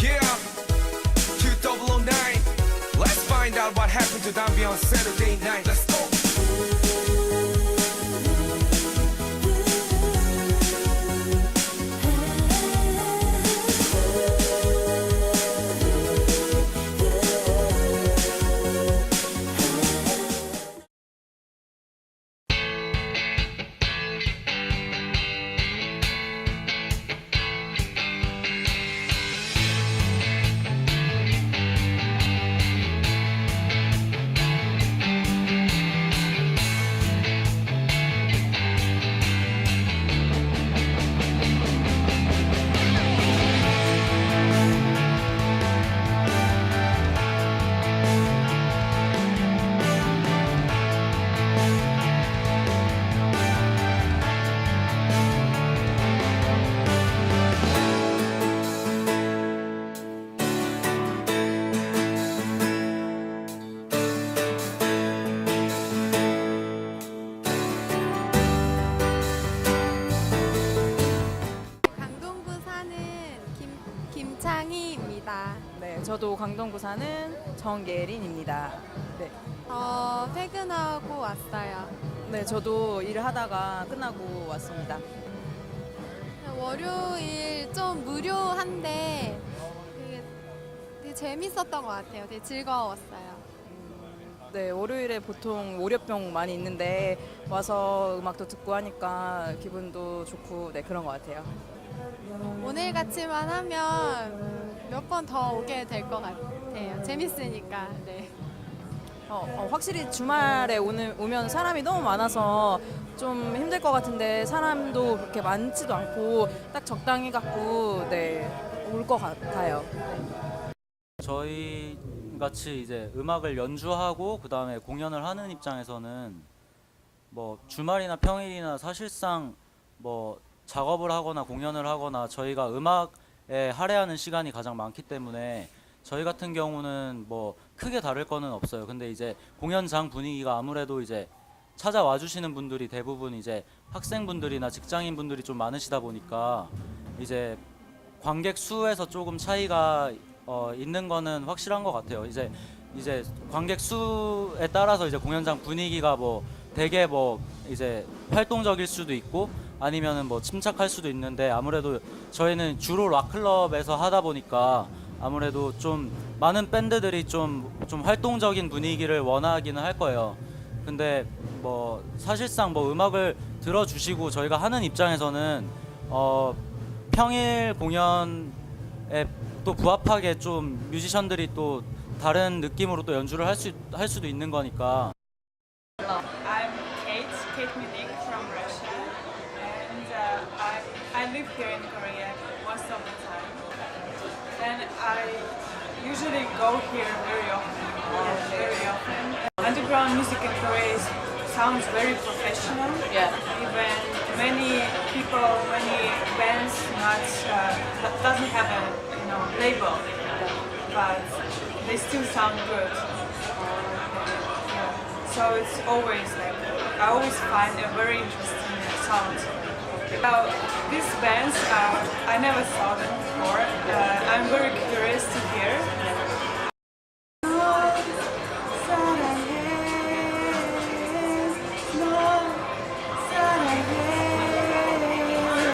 Yeah, 2009. Let's find out what happened to Dambi on Saturday night. Let's 저도 강동구 사는 정예린입니다. 네. 어, 퇴근하고 왔어요. 네, 저도 일을 하다가 끝나고 왔습니다. 월요일 좀 무료한데 되게, 되게 재밌었던 것 같아요. 되게 즐거웠어요. 네, 월요일에 보통 월요병 많이 있는데 와서 음악도 듣고 하니까 기분도 좋고 네, 그런 것 같아요. 오늘 같이만 하면 몇 번 더 오게 될 것 같아요. 재밌으니까. 네. 어, 어, 확실히 주말에 오늘, 오면 사람이 너무 많아서 좀 힘들 것 같은데 사람도 그렇게 많지도 않고 딱 적당히 갖고 네, 올 것 같아요. 저희 같이 이제 음악을 연주하고 그 다음에 공연을 하는 입장에서는 뭐 주말이나 평일이나 사실상 뭐 작업을 하거나 공연을 하거나 저희가 음악 에 할애하는 시간이 가장 많기 때문에 저희 같은 경우는 뭐 크게 다를 거는 없어요. 근데 이제 공연장 분위기가 아무래도 이제 찾아와 주시는 분들이 대부분 이제 학생분들이나 직장인분들이 좀 많으시다 보니까 이제 관객 수에서 조금 차이가 어, 있는 거는 확실한 것 같아요. 이제 이제 관객 수에 따라서 이제 공연장 분위기가 뭐 되게 뭐 이제 활동적일 수도 있고 아니면은 뭐 침착할 수도 있는데 아무래도 저희는 주로 락 클럽에서 하다 보니까 아무래도 좀 많은 밴드들이 좀 좀 활동적인 분위기를 원하기는 할 거예요. 근데 뭐 사실상 뭐 음악을 들어주시고 저희가 하는 입장에서는 어 평일 공연에 또 부합하게 좀 뮤지션들이 또 다른 느낌으로 또 연주를 할 수 할 수도 있는 거니까 live here in Korea most of the time. And I usually go here very often, very often. Underground music in Korea is, sounds very professional. Yeah. Even many people, many bands not uh, doesn't have a you know label, but they still sound good. Yeah. So it's always like I always find a very interesting sound. Now these bands, uh, I never saw them before. Uh, I'm very curious to hear